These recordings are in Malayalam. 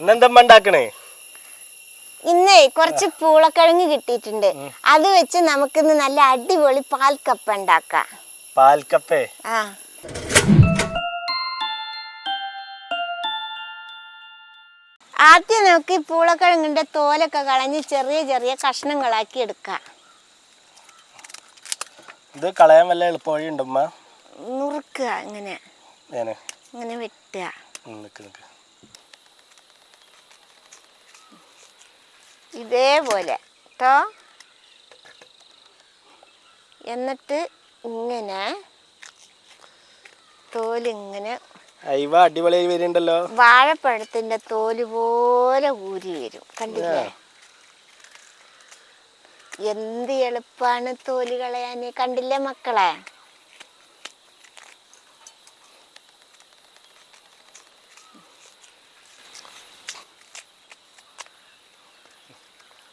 ഇന്നെന്തമ്മ ഉണ്ടാക്കണേ? ഇന്നേ കുറച്ച് പൂളക്കിഴങ്ങ് കിട്ടിയിട്ടുണ്ട്. അത് വെച്ച് നമുക്കിന്ന് നല്ല അടിപൊളി പാൽക്കപ്പ ഉണ്ടാക്കാം. പാൽക്കപ്പേ? ആ. ആദ്യം നമുക്ക് ഈ പൂളക്കിഴങ്ങിന്റെ തോലൊക്കെ കളഞ്ഞ് ചെറിയ ചെറിയ കഷ്ണങ്ങളാക്കി എടുക്കാം. ഇത് കളയാൻ വല്ല എളുപ്പവഴി ഉണ്ടമ്മ നുറുക്കുക ഇങ്ങനെ. ഇങ്ങനെ. വെട്ടുക. ഇതേപോലെ കേട്ടോ എന്നിട്ട് ഇങ്ങനെ തോലിങ്ങനെ അടിപൊളിയായി വരുന്നുണ്ടല്ലോ വാഴപ്പഴത്തിന്റെ തോൽ പോലെ ഊരി വരും. കണ്ടില്ലേ? എന്ത് എളുപ്പാണ് തോൽ കളയാന്. കണ്ടില്ലേ മക്കളെ?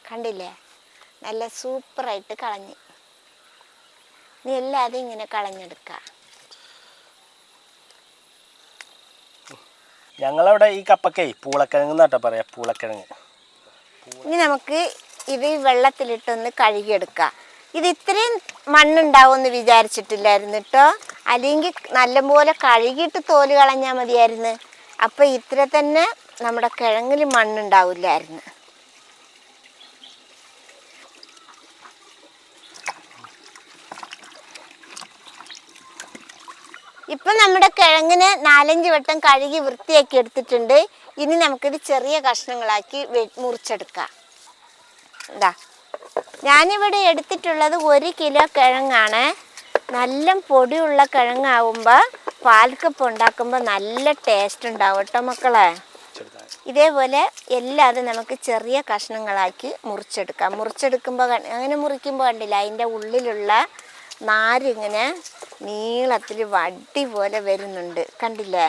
കണ്ടില്ലേ? നല്ല സൂപ്പറായിട്ട് കളഞ്ഞ്. നീ എല്ലാതും ഇങ്ങനെ കളഞ്ഞെടുക്കുക ഞങ്ങളവിടെ ഈ കപ്പക്കേ പൂളക്കിഴങ്ങ് എന്നാട്ടോ പറയാ പൂളക്കിഴങ്ങ്. ഇനി നമുക്ക് ഇത് വെള്ളത്തിലിട്ടൊന്ന് കഴുകിയെടുക്ക. ഇത് ഇത്രയും മണ്ണുണ്ടാവുമെന്ന് വിചാരിച്ചിട്ടില്ലായിരുന്നു കേട്ടോ അല്ലെങ്കിൽ നല്ലപോലെ കഴുകിയിട്ട് തോൽ കളഞ്ഞാൽ മതിയായിരുന്നു. അപ്പം ഇത്ര തന്നെ നമ്മുടെ കിഴങ്ങിൽ മണ്ണുണ്ടാവില്ലായിരുന്നു. ഇപ്പം നമ്മുടെ കിഴങ്ങിന് നാലഞ്ച് വട്ടം കഴുകി വൃത്തിയാക്കി എടുത്തിട്ടുണ്ട്. ഇനി നമുക്കിത് ചെറിയ കഷ്ണങ്ങളാക്കി മുറിച്ചെടുക്കാം. ഇതാ ഞാനിവിടെ എടുത്തിട്ടുള്ളത് ഒരു കിലോ കിഴങ്ങാണ്. നല്ല പൊടിയുള്ള കിഴങ്ങാവുമ്പോൾ പാൽക്കപ്പ് ഉണ്ടാക്കുമ്പോൾ നല്ല ടേസ്റ്റ് ഉണ്ടാവും കേട്ടോ മക്കളെ. ഇതേപോലെ എല്ലാതും നമുക്ക് ചെറിയ കഷ്ണങ്ങളാക്കി മുറിച്ചെടുക്കാം. മുറിച്ചെടുക്കുമ്പോൾ അങ്ങനെ മുറിക്കുമ്പോൾ കണ്ടില്ല അതിന്റെ ഉള്ളിലുള്ള നാരിങ്ങനെ നീളത്തിൽ വടി പോലെ വരുന്നുണ്ട്. കണ്ടില്ലേ?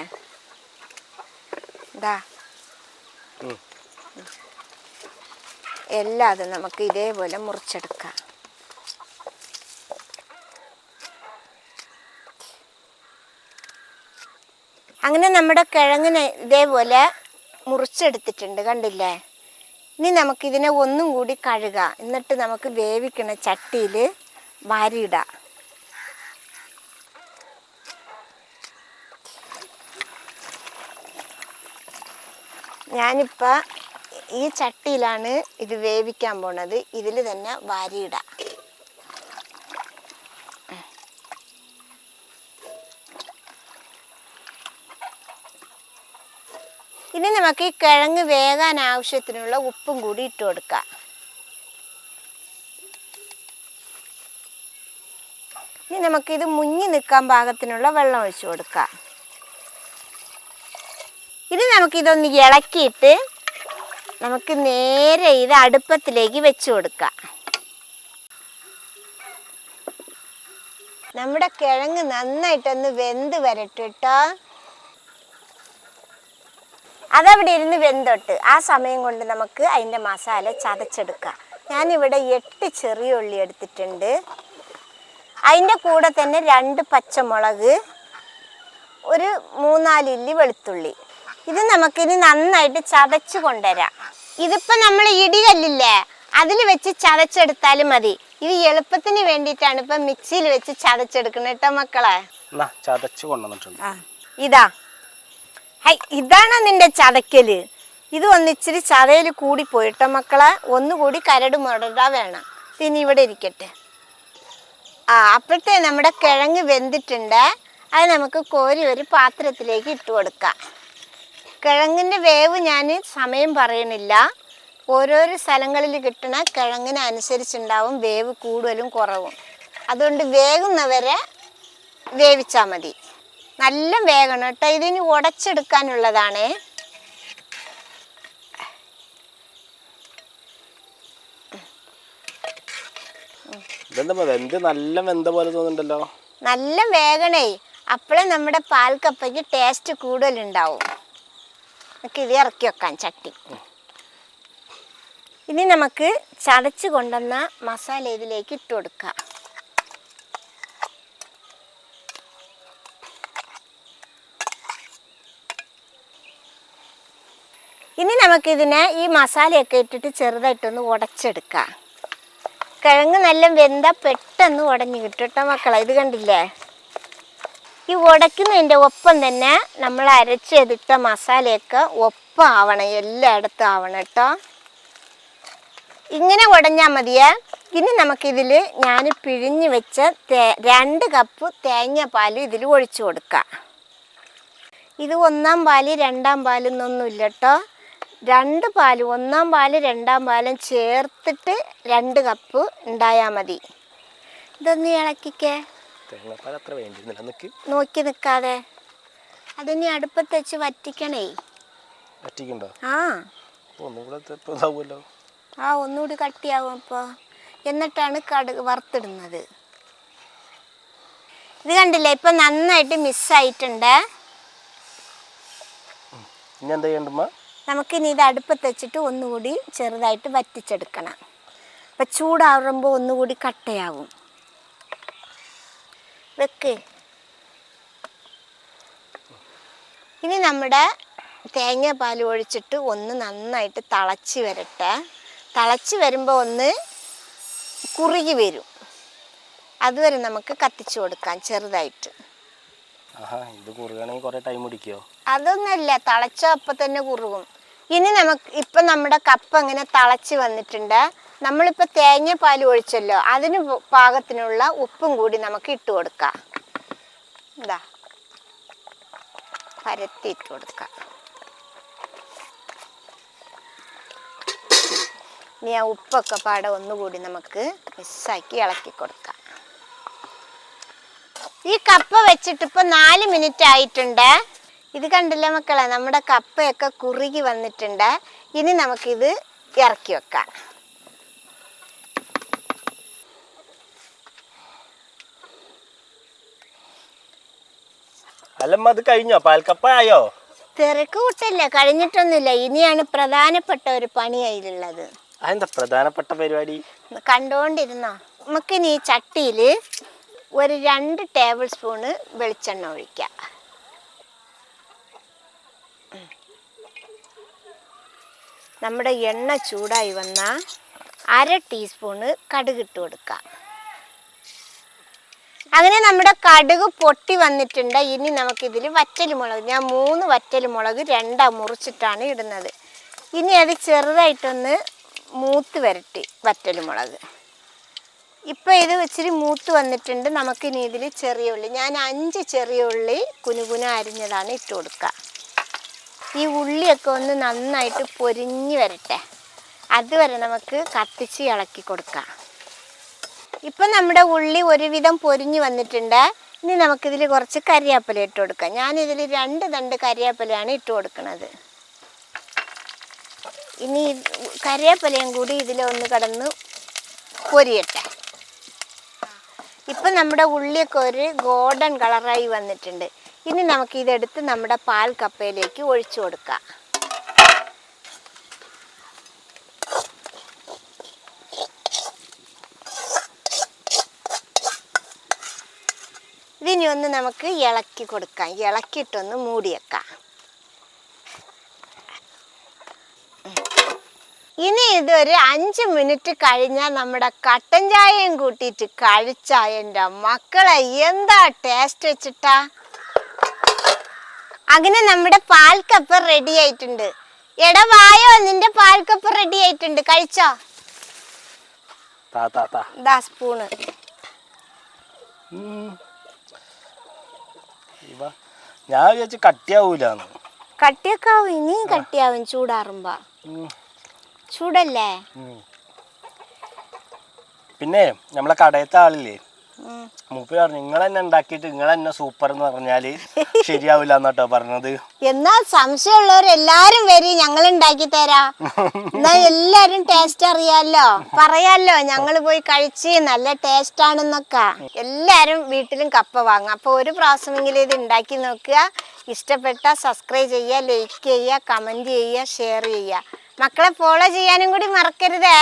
ഇതാ എല്ലാം എല്ലാതും നമുക്ക് ഇതേപോലെ മുറിച്ചെടുക്കാം. അങ്ങനെ നമ്മുടെ കിഴങ്ങിനെ ഇതേപോലെ മുറിച്ചെടുത്തിട്ടുണ്ട്. കണ്ടില്ലേ? ഇനി നമുക്കിതിനെ ഒന്നും കൂടി കഴുകാം. എന്നിട്ട് നമുക്ക് വേവിക്കണ ചട്ടിയിൽ വാരിയിടാം. ഞാനിപ്പോൾ ഈ ചട്ടിയിലാണ് ഇത് വേവിക്കാൻ പോണത്. ഇതിൽ തന്നെ വാരിയിടാം. ഇനി നമുക്ക് ഈ കിഴങ്ങ് വേകാൻ ആവശ്യത്തിനുള്ള ഉപ്പും കൂടി ഇട്ട് കൊടുക്കാം. ഇനി നമുക്കിത് മുങ്ങി നിൽക്കാൻ പാകത്തിനുള്ള വെള്ളം ഒഴിച്ചു കൊടുക്കാം. ഇനി നമുക്കിതൊന്ന് ഇളക്കിയിട്ട് നമുക്ക് നേരെ ഇത് അടുപ്പത്തിലേക്ക് വെച്ച് കൊടുക്കാം. നമ്മുടെ കിഴങ്ങ് നന്നായിട്ടൊന്ന് വെന്ത് വരട്ടെ കേട്ടോ അതവിടെ ഇരുന്ന് വെന്തൊട്ട് ആ സമയം കൊണ്ട് നമുക്ക് അതിന്റെ മസാല ചതച്ചെടുക്കാം. ഞാനിവിടെ എട്ട് ചെറിയ ഉള്ളി എടുത്തിട്ടുണ്ട്. അതിന്റെ കൂടെ തന്നെ രണ്ട് പച്ചമുളക് ഒരു മൂന്നാലില്ലി വെളുത്തുള്ളി. ഇത് നമുക്കിനി നന്നായിട്ട് ചതച്ച് കൊണ്ടുവരാം. ഇതിപ്പോൾ നമ്മൾ ഇടികല്ലില്ലേ? അതിൽ വെച്ച് ചതച്ചെടുത്താലും മതി. ഇത് എളുപ്പത്തിന് വേണ്ടിയിട്ടാണ് ഇപ്പം മിക്സിയിൽ വെച്ച് ചതച്ചെടുക്കുന്നത് കേട്ടോ മക്കളെ. ചതച്ച് കൊണ്ടുവന്നിട്ടുണ്ട്. ഇതാ. ഹൈ ഇതാണ് നിന്റെ ചതക്കൽ ഇത് ഒന്നിച്ചിരി ചതയിൽ കൂടി പോയിട്ടോ മക്കളെ. ഒന്നുകൂടി കരട് മുടക വേണം. ഇനി ഇവിടെ ഇരിക്കട്ടെ. ആ അപ്പോഴത്തെ നമ്മുടെ കിഴങ്ങ് വെന്തിട്ടുണ്ട്. അത് നമുക്ക് കോരി ഒരു പാത്രത്തിലേക്ക് ഇട്ട് കൊടുക്കാം. കിഴങ്ങിന്റെ വേവ് ഞാൻ സമയം പറയണില്ല. ഓരോരോ സ്ഥലങ്ങളിൽ കിട്ടുന്ന കിഴങ്ങിനനുസരിച്ചുണ്ടാവും വേവ് കൂടുതലും കുറവും. അതുകൊണ്ട് വേകുന്നവരെ വേവിച്ചാൽ മതി. നല്ല വേഗണം കേട്ടോ. ഇതിന് ഉടച്ചെടുക്കാനുള്ളതാണ്. നല്ല വെന്ത പോലെ തോന്നുന്നുണ്ടല്ലോ. നല്ല വേഗണേ അപ്പോഴേ നമ്മുടെ പാൽക്കപ്പയ്ക്ക് ടേസ്റ്റ് കൂടുതലുണ്ടാവും. നമുക്ക് ഇത് ഇറക്കി വെക്കാം ചട്ടി. ഇനി നമുക്ക് ചതച്ച് കൊണ്ടുവന്ന മസാല ഇതിലേക്ക് ഇട്ട് കൊടുക്കാം. ഇനി നമുക്കിതിനെ ഈ മസാലയൊക്കെ ഇട്ടിട്ട് ചെറുതായിട്ടൊന്ന് ഉടച്ചെടുക്കാം. കിഴങ്ങ് നല്ല വെന്ത പെട്ടെന്ന് ഉടഞ്ഞു കിട്ടും കേട്ടോ മക്കളെ. ഇത് കണ്ടില്ലേ? ഈ ഉടയ്ക്കുന്നതിന്റെ ഒപ്പം തന്നെ നമ്മൾ അരച്ചെടുത്ത മസാലയൊക്കെ ഒപ്പം ആവണം എല്ലായിടത്തും ആവണം കേട്ടോ. ഇങ്ങനെ ഉടഞ്ഞാൽ മതിയേ. ഇനി നമുക്കിതിൽ ഞാൻ പിഴിഞ്ഞ് വെച്ച രണ്ട് കപ്പ് തേങ്ങാപ്പാൽ ഇതിൽ ഒഴിച്ചു കൊടുക്കാം. ഇത് ഒന്നാം പാൽ രണ്ടാം പാലെന്നൊന്നുമില്ല കേട്ടോ. രണ്ട് പാൽ ഒന്നാം പാൽ രണ്ടാം പാലും ചേർത്തിട്ട് രണ്ട് കപ്പ് ഉണ്ടായാൽ മതി. ഇതൊന്ന് ഇളക്കിക്കേ. തേങ്ങാപ്പാൽ അത്ര വേണ്ടിയിരുന്നില്ല. നിനക്ക്? നോക്കി നിൽക്കാതെ. അതിനി അടുപ്പത്ത് വെച്ച് വറ്റിക്കണേ. പറ്റിക്കുണ്ടോ ആ. ഒന്നും കൂടെ ഇപ്പം ഇതാവുമല്ലോ ആ ഒന്നുകൂടി കട്ടിയാവും അപ്പോൾ എന്നിട്ടാണ് കടുക് വറുത്തിടുന്നത്. ഇത് കണ്ടില്ലേ ഇപ്പം നന്നായിട്ട് മിസ്സായിട്ടുണ്ട് ഇനി എന്താ ചെയ്യണ്ടമ്മ നമുക്കിനി ഇത് അടുപ്പത്ത് വെച്ചിട്ട് ഒന്നുകൂടി ചെറുതായിട്ട് വറ്റിച്ചെടുക്കണം. അപ്പം ചൂടാറുമ്പോൾ ഒന്നുകൂടി കട്ടയാവും. വെക്ക്. ഇനി നമ്മുടെ പാൽ ഒഴിച്ചിട്ട് ഒന്ന് നന്നായിട്ട് തിളച്ച് വരട്ടെ. തിളച്ച് വരുമ്പോൾ ഒന്ന് കുറുകി വരും. അതുവരെ നമുക്ക് കത്തിച്ചു കൊടുക്കാം ചെറുതായിട്ട്. ഇത് കുറേ ടൈം പിടിക്കോ? അതൊന്നുമല്ല തിളച്ച അപ്പം തന്നെ കുറുകും. ഇനി നമുക്ക് ഇപ്പം നമ്മുടെ കപ്പ അങ്ങനെ തിളച്ച് വന്നിട്ടുണ്ട് നമ്മളിപ്പോൾ തേങ്ങ പാൽ ഒഴിച്ചല്ലോ അതിന് പാകത്തിനുള്ള ഉപ്പും കൂടി നമുക്ക് ഇട്ട് കൊടുക്കാം. എന്താ പരത്തി ഇട്ട് കൊടുക്കാം. ഇനി ആ ഉപ്പൊക്കെ പാടെ ഒന്നുകൂടി നമുക്ക് മിസ്സാക്കി ഇളക്കി കൊടുക്കാം. ഈ കപ്പ വെച്ചിട്ട് ഇപ്പോൾ നാല് മിനിറ്റ് ആയിട്ടുണ്ട്. ഇത് കണ്ടില്ലേ മക്കളെ? നമ്മുടെ കപ്പയൊക്കെ കുറുകി വന്നിട്ടുണ്ട്. ഇനി നമുക്കിത് ഇറക്കി വെക്കാം. അല്ലമ്മ അത് കഴിഞ്ഞോ? പാൽക്കപ്പായോ? തിരക്ക് കൂട്ടല്ല കഴിഞ്ഞിട്ടൊന്നുമില്ല. ഇനിയാണ് പ്രധാനപ്പെട്ട ഒരു പണി അതിലുള്ളത്. അതെന്താ പ്രധാനപ്പെട്ട പരിപാടി? കണ്ടുകൊണ്ടിരുന്നോ നമുക്കിനി ഈ ചട്ടിയിൽ ഒരു രണ്ട് ടേബിൾ സ്പൂണ് വെളിച്ചെണ്ണ ഒഴിക്കാം. നമ്മുടെ എണ്ണ ചൂടായി വന്ന അര ടീസ്പൂണ് കടുകിട്ട് കൊടുക്കാം. അങ്ങനെ നമ്മുടെ കടുക് പൊട്ടി വന്നിട്ടുണ്ട്. ഇനി നമുക്കിതിൽ വറ്റൽ മുളക് ഞാൻ മൂന്ന് വറ്റൽ മുളക് രണ്ടാ മുറിച്ചിട്ടാണ് ഇടുന്നത്. ഇനി അത് ചെറുതായിട്ടൊന്ന് മൂത്ത് വരട്ടി വറ്റൽ മുളക് ഇപ്പം ഇത് ഇച്ചിരി മൂത്ത് വന്നിട്ടുണ്ട്. നമുക്കിനി ഇതിൽ ചെറിയ ഉള്ളി ഞാൻ അഞ്ച് ചെറിയ ഉള്ളി കുനുകുന അരിഞ്ഞതാണ് ഇട്ട് കൊടുക്കുക ഈ ഉള്ളിയൊക്കെ ഒന്ന് നന്നായിട്ട് പൊരിഞ്ഞ് വരട്ടെ. അതുവരെ നമുക്ക് കത്തിച്ച് ഇളക്കി കൊടുക്കാം. ഇപ്പം നമ്മുടെ ഉള്ളി ഒരുവിധം പൊരിഞ്ഞു വന്നിട്ടുണ്ട്. ഇനി നമുക്കിതിൽ കുറച്ച് കരിയാപ്പില ഇട്ട് കൊടുക്കാം. ഞാനിതിൽ രണ്ട് തണ്ട് കരിയാപ്പിലയാണ് ഇട്ട് കൊടുക്കുന്നത് ഇനി കരിയാപ്പിലയും കൂടി ഇതിലൊന്ന് കടന്ന് പൊരിയട്ടെ. ഇപ്പം നമ്മുടെ ഉള്ളിയൊക്കെ ഒരു ഗോൾഡൻ കളറായി വന്നിട്ടുണ്ട്. ഇനി നമുക്ക് ഇതെടുത്ത് നമ്മുടെ പാൽ കപ്പയിലേക്ക് ഒഴിച്ചു കൊടുക്കാം. ഇതിനി ഒന്ന് നമുക്ക് ഇളക്കി കൊടുക്കാം. ഇളക്കിയിട്ടൊന്ന് മൂടിയേക്കാം. ഇനി ഇതൊരു അഞ്ച് മിനിറ്റ് കഴിഞ്ഞാൽ നമ്മുടെ കട്ടൻ ചായയും കൂട്ടിയിട്ട് കഴിച്ചാ എന്റെ മക്കളെ എന്താ ടേസ്റ്റ് വെച്ചിട്ടാ? അങ്ങനെ നമ്മുടെ പാൽക്കപ്പ് റെഡി ആയിട്ടുണ്ട്. എടാ വായോ നിന്റെ പാൽക്കപ്പ് റെഡി ആയിട്ടുണ്ട്. കഴിച്ചോ? സ്പൂണ് ഞാൻ വിചാരിച്ചു കട്ടിയാവൂലെന്ന്. കട്ടിയൊക്കെ ആവും ഇനിയും കട്ടിയാവും ചൂടാറുമ്പോ. ചൂടല്ലേ? പിന്നെ നമ്മളെ കടയത്തെ ആളില്ലേ? ഉം. മൂപ്പര് പറഞ്ഞു നിങ്ങൾ തന്നെ ഉണ്ടാക്കിയിട്ട് നിങ്ങൾ തന്നെ സൂപ്പർ എന്ന് പറഞ്ഞാൽ ശരിയാവില്ല എന്നാട്ടോ പറഞ്ഞത്. എന്നാ സംശയമുള്ളവർ എല്ലാരും വരി ഞങ്ങൾ ഉണ്ടാക്കി തരാ. എന്നാ എല്ലാരും ടേസ്റ്റ് അറിയാലോ. പറയാലോ ഞങ്ങൾ പോയി കഴിച്ച് നല്ല ടേസ്റ്റ് ആണെന്നൊക്കെ. എല്ലാരും വീട്ടിലും കപ്പ വാങ്ങും. അപ്പൊ ഒരു പ്രാവശ്യമെങ്കിലും ഇത് ഉണ്ടാക്കി നോക്കുക. ഇഷ്ടപ്പെട്ട സബ്സ്ക്രൈബ് ചെയ്യുക ലൈക്ക് ചെയ്യുക കമന്റ് ചെയ്യുക ഷെയർ ചെയ്യുക. മക്കളെ ഫോളോ ചെയ്യാനും കൂടി മറക്കരുതേ.